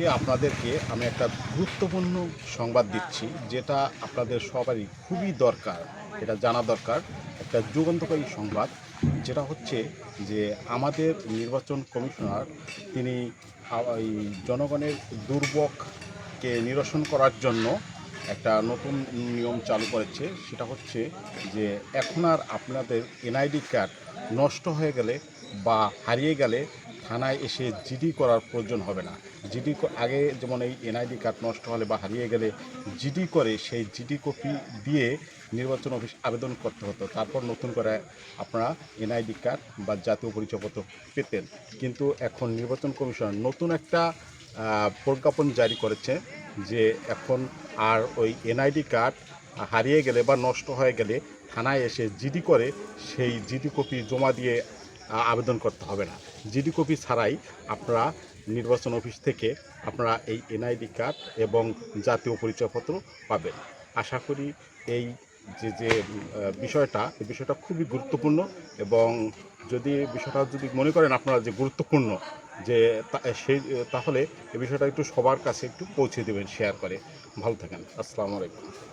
আজকে আপনাদেরকে আমি একটা গুরুত্বপূর্ণ সংবাদ দিচ্ছি, যেটা আপনাদের সবারই খুবই দরকার, এটা জানা দরকার, একটা যুগান্তকারী সংবাদ, যেটা হচ্ছে যে আমাদের নির্বাচন কমিশনার, তিনি জনগণের দুর্ভোগকে নিরসন করার জন্য একটা নতুন নিয়ম চালু করেছে, সেটা হচ্ছে যে এখন আর আপনাদের এনআইডি কার্ড নষ্ট হয়ে গেলে বা হারিয়ে গেলে থানায় এসে জিডি করার প্রয়োজন হবে না। জিডি আগে যেমন এই এনআইডি কার্ড নষ্ট হলে বা হারিয়ে গেলে জিডি করে সেই জিডি কপি দিয়ে নির্বাচন অফিস আবেদন করতে হতো। তারপর নতুন করে আপনারা এনআইডি কার্ড বা জাতীয় পরিচয়পত্র পেতেন। কিন্তু এখন নির্বাচন কমিশন নতুন একটা প্রজ্ঞাপন জারি করেছে যে এখন আর ওই এনআইডি কার্ড হারিয়ে গেলে বা নষ্ট হয়ে গেলে থানায় এসে জিডি করে সেই জিডি কপি জমা দিয়ে আবেদন করতে হবে না। জিডি কপি ছাড়াই আপনারা নির্বাচন অফিস থেকে আপনারা এই এনআইডি কার্ড এবং জাতীয় পরিচয়পত্র পাবেন। আশা করি এই যে যে বিষয়টা, এই বিষয়টা খুবই গুরুত্বপূর্ণ এবং যদি বিষয়টা যদি মনে করেন আপনারা যে গুরুত্বপূর্ণ যে সেই তাহলে এই বিষয়টা একটু সবার কাছে একটু পৌঁছে দেবেন শেয়ার করে। ভালো থাকেন। আসসালামু আলাইকুম।